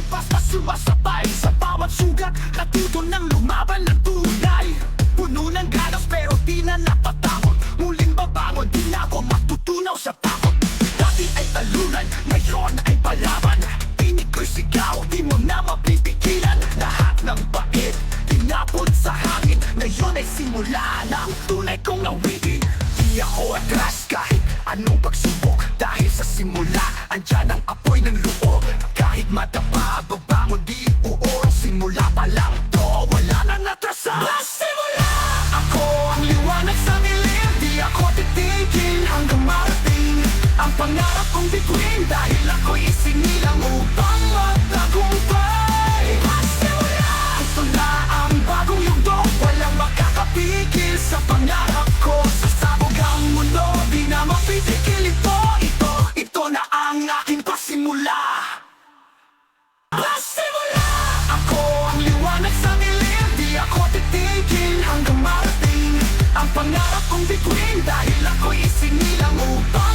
Di basta sumasabay sa bawat sugat Natuto ng lumaban ng tunay. Puno ng ganas pero di na napatakot. Muling babangon, di na ako matutunaw sa takot. Dati ay talunan, ngayon ay palaban. Tinig ko'y sigaw, di mo na mapipigilan. Lahat ng bait, tinapon sa hangin. Ngayon ay simula na ang tunay kong awitin Di ako atras kahit anong pagsubok. Dahil sa simula, andyan ang madapa, babangon di uor Simula pa lang to, wala na natrasa Simula! Ako ang liwanag sa dilim Di ako titigil hanggang marating. Ang pangarap kong bituin Dahil ako'y isinilang upang magtagumpay. Simula! Ito na ang bagong yugto. Walang makakapigil sa pangarap ko. Sasabog ang mundo Di na mapitigil ito. Ito, ito na ang aking Pasimula! Ako titigil hanggang marating Ang pangarap kong bituin Dahil ako'y isinilang upang